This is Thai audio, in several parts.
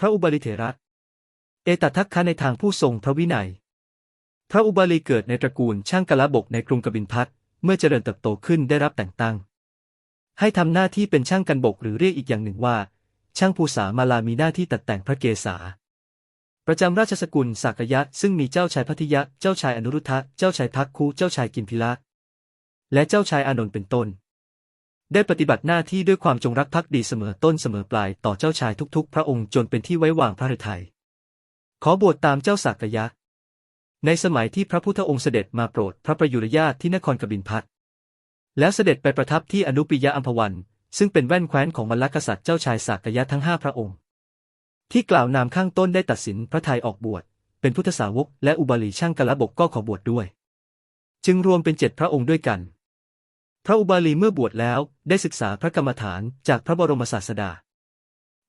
พระอุบาลิเถระ เอตทัคคะในทางผู้ทรงพระวินัย พระอุบาลีเกิดในตระกูลช่างกะลาบกในกรุงกบินพัทเมื่อเจริญเติบโตขึ้นได้รับแต่งตั้ง ให้ทำหน้าที่เป็นช่างกันบกหรือเรียกอีกอย่างหนึ่งว่า ช่างภูษามาลามีหน้าที่ตัดแต่งพระเกศา ประจำราชสกุลสักยะ ซึ่งมีเจ้าชายพัทยะ เจ้าชายอนุรุทธะ เจ้าชายพักคู เจ้าชายกิมพิละและเจ้าชายอานนท์เป็นต้น ได้ปฏิบัติหน้าที่ด้วยความจงรักภักดีเสมอต้นเสมอปลายต่อเจ้าชายทุกๆ พระองค์จนเป็นที่ไว้วางพระฤทัย ขอบวชตามเจ้าสักยะ ในสมัยที่พระพุทธองค์เสด็จมาโปรดพระประยุรญาตที่นครกบินพัทแล้วเสด็จไปประทับที่อนุปิยะอัมพวัน ซึ่งเป็นแว่นแคว้นของมลกษัตริย์เจ้าชายสักยะทั้งห้าพระองค์ ที่กล่าวนามข้างต้นได้ตัดสินพระทัยออกบวช เป็นพุทธสาวกและอุบาลีช่างกะละบกก็ขอบวชดด้วย จึงรวมเป็นเจ็ดพระองค์ด้วยกัน พระอุบาลีเมื่อบวชแล้วได้ศึกษาพระกรรมฐานจากพระบรมศาสดา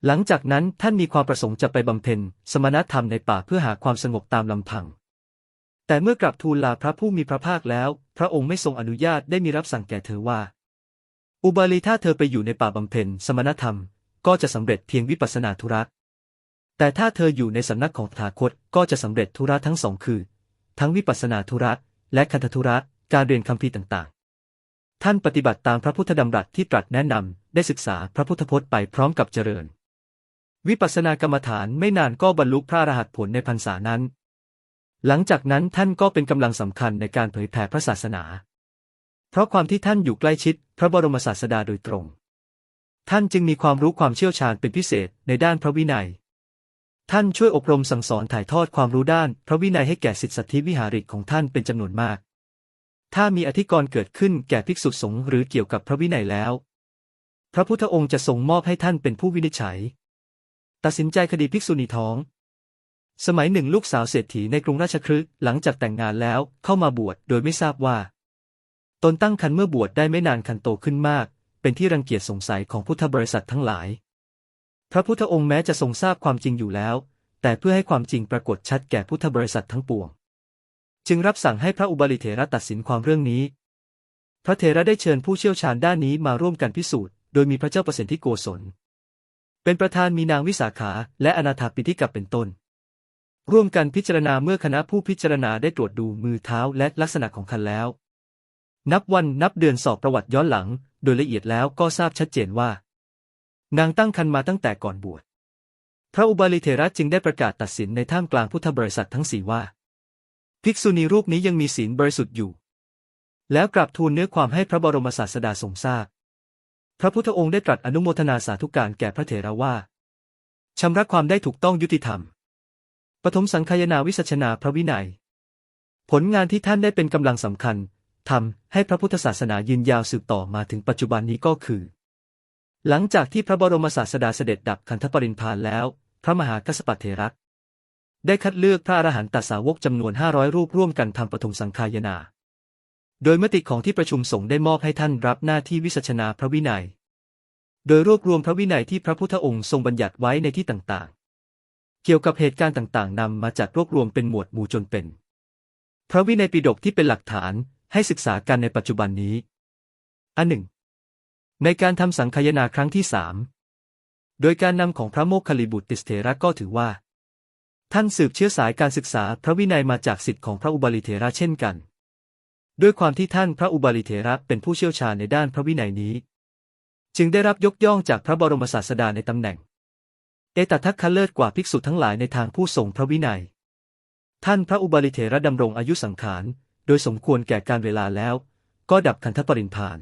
หลังจากนั้นท่านมีความประสงค์จะไปบำเพ็ญสมณธรรมในป่าเพื่อหาความสงบตามลำพัง แต่เมื่อกลับทูลลาพระผู้มีพระภาคแล้ว พระองค์ไม่ทรงอนุญาตได้มีรับสั่งแก่เธอว่า อุบาลีถ้าเธอไปอยู่ในป่าบำเพ็ญสมณธรรม ก็จะสำเร็จเพียงวิปัสสนาธุระแต่ถ้าเธออยู่ในสำนักของถาคตก็จะสำเร็จธุระทั้งสองคือ ทั้งวิปัสสนาธุระและคันธธุระการเรียนคำพีต่างๆ ท่านปฏิบัติตามพระพุทธดำรัสที่ตรัสแนะนำ ได้ศึกษาพระพุทธพจน์ไปพร้อมกับเจริญ วิปัสสนากรรมฐานไม่นานก็บรรลุพระอรหัตผลในพรรษานั้น หลังจากนั้นท่านก็เป็นกำลังสำคัญในการเผยแผ่พระศาสนา เพราะความที่ท่านอยู่ใกล้ชิดพระบรมศาสดาโดยตรง ท่านจึงมีความรู้ความเชี่ยวชาญเป็นพิเศษในด้านพระวินัย ท่านช่วยอบรมสั่งสอนถ่ายทอดความรู้ด้าน พระวินัยให้แก่สิทธิสัทธิวิหาริกของท่านเป็นจำนวนมาก ถ้ามีอธิกรณ์เกิดขึ้นแก่ภิกษุสงฆ์หรือเกี่ยวกับพระวินัยแล้ว พระพุทธองค์จะทรงมอบให้ท่านเป็นผู้วินิจฉัย ตัดสินใจคดีภิกษุณีท้อง สมัยหนึ่งลูกสาวเศรษฐีในกรุงราชคฤห์หลังจากแต่งงานแล้วเข้ามาบวชโดยไม่ทราบว่า ตนตั้งครรภ์เมื่อบวชได้ไม่นานคันโตขึ้นมาก เป็นที่รังเกียจสงสัยของพุทธบริษัททั้งหลาย พระพุทธองค์แม้จะทรงทราบความจริงอยู่แล้ว แต่เพื่อให้ความจริงปรากฏชัดแก่พุทธบริษัททั้งปวง จึงรับสั่งให้พระอุบาลิเถระตัดสินความเรื่องนี้ พระเถระได้เชิญผู้เชี่ยวชาญด้านนี้มาร่วมกันพิสูจน์ โดยมีพระเจ้าประสิทธิโกศล เป็นประธานมีนางวิสาขาและอนาถาปิฎกกับเป็นต้น ร่วมกันพิจารณาเมื่อคณะผู้พิจารณาได้ตรวจดูมือเท้าและลักษณะของคันแล้ว นับวันนับเดือนสอบประวัติย้อนหลัง โดยละเอียดแล้วก็ทราบชัดเจนว่า นางตั้งคันมาตั้งแต่ก่อนบวชพระอุบาลีเถระจึงได้ประกาศตัดสินในท่ามกลางพุทธบริษัททั้งสี่ว่า ภิกษุณีรูปนี้ยังมีศีลบริสุทธิ์อยู่ แล้วกราบทูลเนื้อความให้พระบรมศาสดาทรงทราบพระพุทธองค์ได้ตรัสอนุโมทนาสาธุการแก่พระเถระว่าชำระความได้ถูกต้องยุติธรรม ปฐมสังคายนาวิสัชนาพระวินัย ผลงานที่ท่านได้เป็นกำลังสำคัญทำให้พระพุทธศาสนายืนยาวสืบต่อมาถึงปัจจุบันนี้ก็คือ หลังจากที่พระบรมศาสดาเสด็จดับขันธปรินพานแล้ว พระมหากัสสปะเถระ ได้คัดเลือกพระอรหันตสาวกจำนวน 500 รูปร่วมกันทำปฐมสังคายนา โดยมติของที่ประชุมสงฆ์ได้มอบให้ท่านรับหน้าที่วิสัชนาพระวินัย โดยรวบรวมพระวินัยที่พระพุทธองค์ทรงบัญญัติไว้ในที่ต่างๆ เกี่ยวกับเหตุการณ์ต่างๆนำมาจัดรวบรวมเป็นหมวดหมู่จนเป็น พระวินัยปิฎกที่เป็นหลักฐานให้ศึกษากันในปัจจุบันนี้ อันหนึ่ง ในการทำสังคายนาครั้งที่สามโดยการนำของพระโมคคัลลิบุตรติสเถระก็ถือว่า ท่านสืบเชื้อสายการศึกษาพระวินัยมาจากสิทธิของพระอุบาลิเถระเช่นกัน ด้วยความที่ท่านพระอุบาลิเถระเป็นผู้เชี่ยวชาญในด้านพระวินัยนี้ จึงได้รับยกย่องจากพระบรมศาสดาในตำแหน่ง เอตทัคคะเลิศกว่าภิกษุทั้งหลายในทางผู้ทรงพระวินัย ท่านพระอุบาลิเถระดำรงอายุสังขาร โดยสมควรแก่การเวลาแล้ว ก็ดับขันธปรินพาน